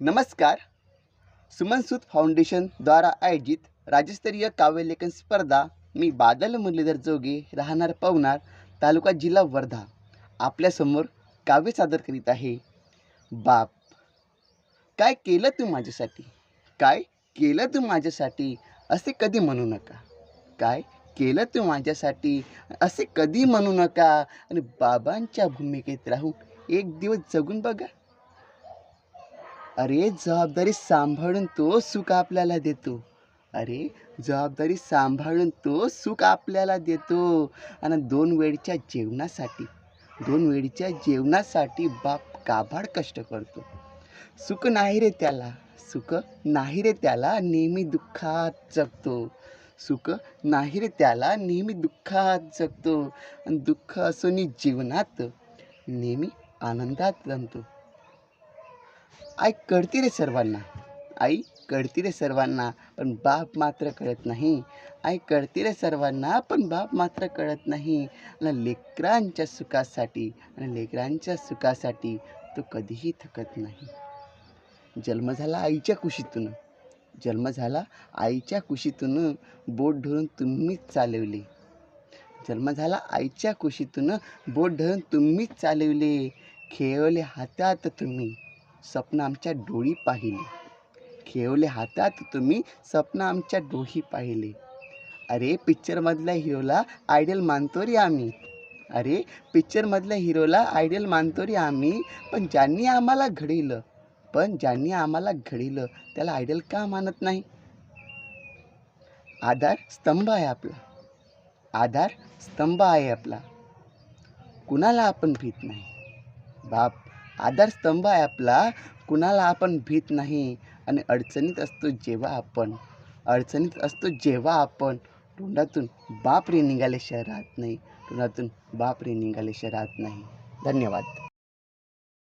नमस्कार. सुमन सूद फाउंडेशनद्वारा आयोजित राज्यस्तरीय काव्यलेखन स्पर्धा मी बादल मुरलीधर जोगे राहणार पवनार तालुका जिल्हा वर्धा. आपल्यासमोर काव्य सादर करीत आहे. बाप काय केलं तू माझ्यासाठी? काय केलं तू माझ्यासाठी? असे कधी म्हणू नका. काय केलं तू माझ्यासाठी? असे कधी म्हणू नका. आणि बाबांच्या भूमिकेत राहून एक दिवस जगून बघा. अरे जबाबदारी सांभाळून तो सुख आपल्याला देतो. अरे जबाबदारी सांभाळून तो सुख आपल्याला देतो. आणि दोन वेळच्या जेवणासाठी दोन वेळच्या जेवणासाठी बाप काबाड कष्ट करतो. सुख नाही रे त्याला सुख नाही रे त्याला नेहमी दुःखात जगतो. सुख नाही रे त्याला नेहमी दुःखात जगतो. आणि दुःख असूनही जीवनात नेहमी आनंदात रमतो आई कळती रे सर्वांना. आई कळती रे सर्वांना पण बाप मात्र कळत नाही. आई कळती रे सर्वांना पण बाप मात्र कळत नाही. आणि लेकरांच्या सुखासाठी आणि लेकरांच्या सुखासाठी तो कधीही थकत नाही. जन्म झाला आईच्या कुशीतून. जन्म झाला आईच्या कुशीतून बोट धरून तुम्हीच चालवले. जन्म झाला आईच्या कुशीतून बोट धरून तुम्हीच चालवले. खेळवले हातात तुम्ही. स्वप्न आमच्या डोळी पाहिले. खेळवले हातात तुम्ही स्वप्न आमच्या डोळी पाहिले. अरे पिक्चरमधल्या हिरोला आयडल मानतो रे आम्ही. अरे पिक्चरमधल्या हिरोला आयडल मानतो रे आम्ही पण ज्यांनी आम्हाला घडवलं पण ज्यांनी आम्हाला घडवलं त्याला आयडियल का मानत नाही? आधार स्तंभ आहे आपला. आधार स्तंभ आहे आपला. कुणाला आपण भीत नाही? बाप आधारस्तंभ आहे आपला. कुणाला आपण भीत नाही आणि अडचणीत असतो जेव्हा आपण. अडचणीत असतो जेव्हा आपण. तोंडातून बाप रे निघाल्याशिवाय राहत नाही. तोंडातून बाप रे निघाल्याशिवाय राहत नाही. धन्यवाद.